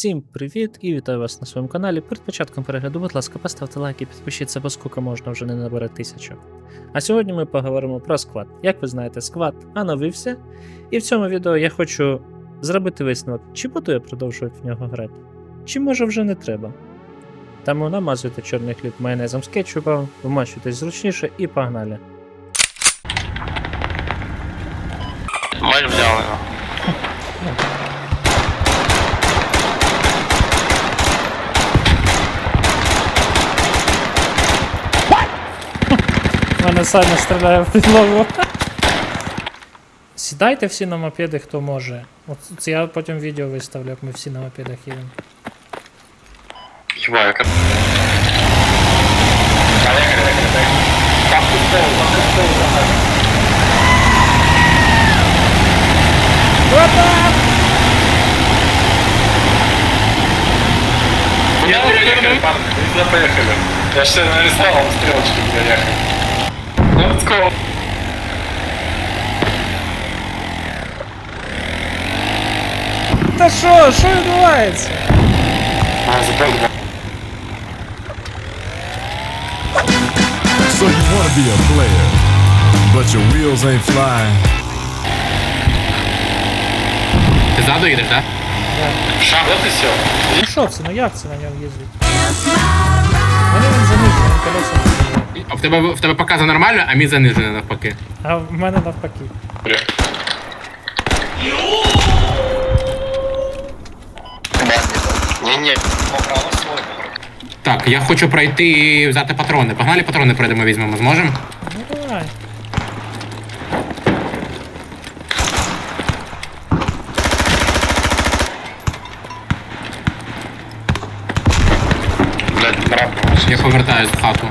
Всім привіт і вітаю вас на своєму каналі. Перед початком перегляду, будь ласка, поставте лайк і підпишіться, бо скільки можна вже не набере тисячу. А сьогодні ми поговоримо про сквад. Як ви знаєте, сквад оновився, і в цьому відео я хочу зробити висновок, чи буду я продовжувати в нього грати, чи може вже не треба. Тому намазуйте чорний хліб майонезом з кетчупом, вмащуйтесь зручніше і погнали. Ми взяли його. Мене Саня стріляє в підлогу. Сідайте всі на мопеди, хто може. От це я потім відео виставлю, як ми всі на мопедах їдемо. Хіба яка. Там тут стол, там тут стол загально. Я поехали, парни, мы поехали. Я ще нарисовал стрелочки где ехать. Let's go. Та що, що відбувається? So you wanna be a player, but your wheels ain't flying. Ти ззаду їдеш, так? Шаг, вот и все. Ну що це, ну як це на ньому їздить? Вони він занижений, колеса. А в тебе в тебе показано нормально, а мій занижений навпаки. А в мене навпаки. Не-не. Право свой. Так, я хочу пройти і взяти патрони. Погнали патрони пройдемо, візьмемо, зможемо? Ну давай. Блядь. Я повертаюсь в хату.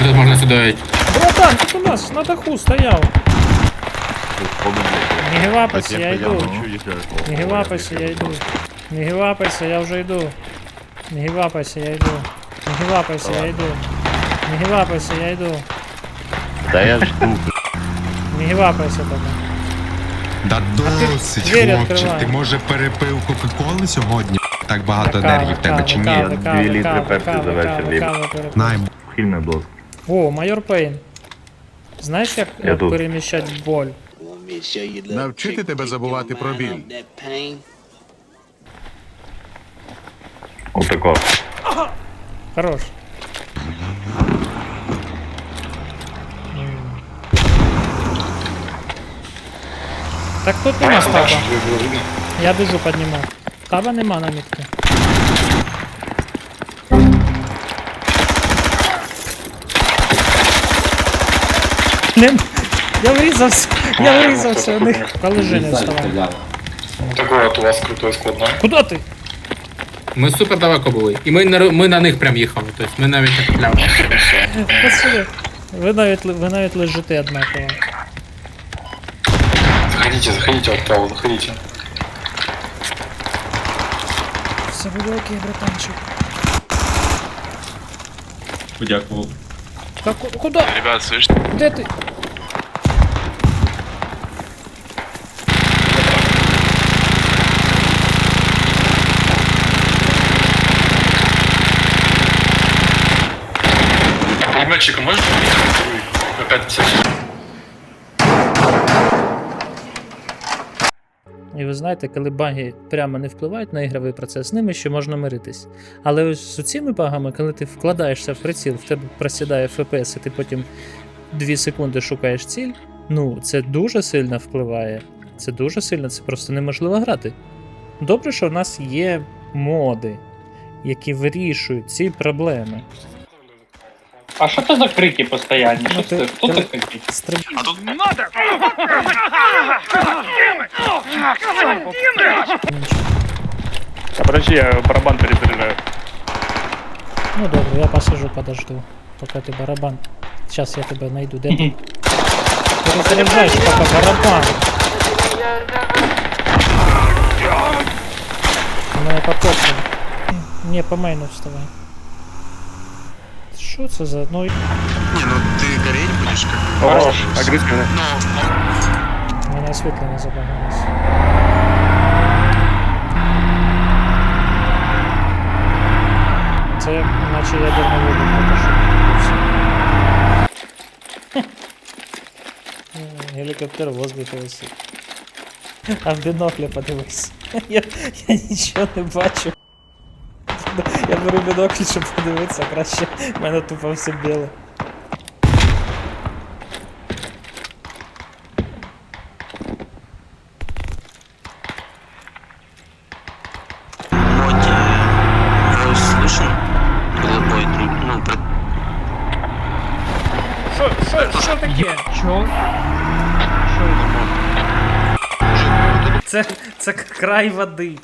І Тут можна сюди. Братан, тут у нас на даху стояв. Не гевапайся, я йду. Не гевапайся, я йду. Не гевапайся, я вже йду. Не гевапайся, я йду. Не гевапайся, я йду. Не гевапайся, я йду. Да я жду. Не гевапайся тоді. Да ти досить, двері хлопчик. відкривай. Ти може перепив Кока-Коли сьогодні? Так багато енергії в тебе чи ні? Дві літри перший за вечір Най, Хильний блок. О, майор Пейн. Знаєш, як Я тут. переміщати боль? Навчити тебе забувати про біль. Отако. Хорош. Так тут нема стаба. Я біжу підніму. Стаба нема на Нем... Я врізався, я врізався в них. Положи, не вставай. Такой вот у вас крутой складной. Куда ти? Ми супер далеко були. І ми на, ми на них прям їхали. Тобто ми навіть не купляли. Пацани, ви навіть, ви навіть лежите однаково. Заходите, заходите от того, заходите. Все буде окей, братанчик. Подякував. Так, куда? Ребят, слышите? Де ти? Пулеметчика можешь? Опять 50. І ви знаєте, коли баги прямо не впливають на ігровий процес, з ними ще можна миритись. Але ось з цими багами, коли ти вкладаєшся в приціл, в тебе просідає FPS, і ти потім 2 секунди шукаєш ціль, ну це дуже сильно впливає. Це дуже сильно, це просто неможливо грати. Добре, що в нас є моди, які вирішують ці проблеми. А що це за крики постоянні? Що Ну, це? ти- Хто ти- це такий? Стриб... Подожди, я барабан перезаряжаю. Ну добре, я посижу, подожду, пока ты барабан. Сейчас я тебя найду. Где ты? Ты разряжаешь пока барабан. Ну, Мене покоцан. Не, по майну вставай. Что это за одно? Не, ну ты гореть будешь как бы. О, агрессивно. Ну, ну. Но... Меня светло не забагалось. Це наче ядерний вибух. Гелікоптер в воздухі висить. А в бінокля подивись. Я, я нічого не бачу. Я беру бінокль, щоб подивитися, краще в мене тупо все біле. Що, що, що таке? Що? Це, це край води.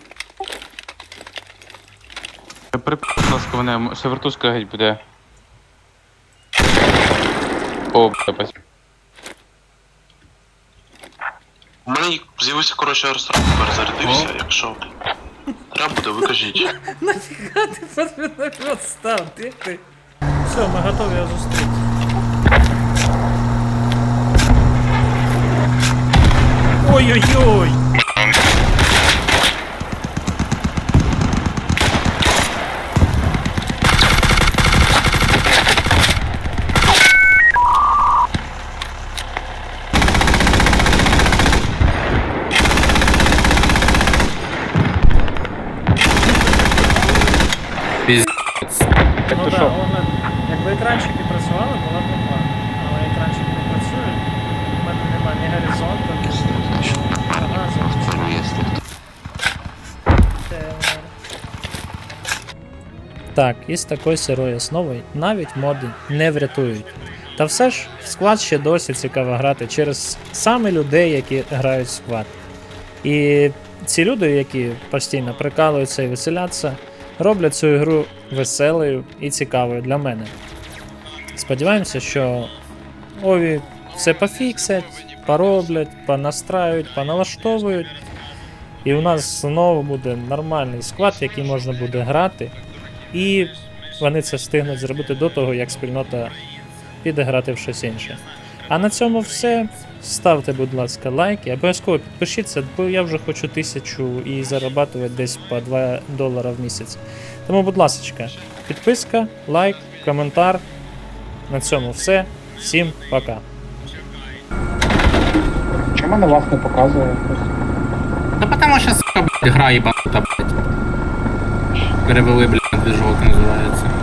Припустимо, будь ласка, мене ще вертушка геть буде. О, б***ь. У мене з'явився, коротше, арсен, перезарядився, якщо треба буде, ви кажіть. Нафіга ти під міномет став? Де ти? Все, ми готові зустріти. Ой-ой-ой! Так, із такою сирою основою навіть моди не врятують. Та все ж в склад ще досі цікаво грати через саме людей, які грають в склад. І ці люди, які постійно прикалуються і веселяться, роблять цю ігру веселою і цікавою для мене. Сподіваємося, що Ові все пофіксять, пороблять, понастраюють, поналаштовують. І у нас знову буде нормальний склад, який можна буде грати. І вони це встигнуть зробити до того, як спільнота піде грати в щось інше. А на цьому все. Ставте, будь ласка, лайки, обов'язково підпишіться, бо я вже хочу тисячу і зарабатувати десь по 2 долара в місяць. Тому, будь ласка, підписка, лайк, коментар. На цьому все. Всім пока. Чому на вас не показує? Та потому що, сука, блядь, гра їбанута, блядь. Перевели, блядь, движок називається.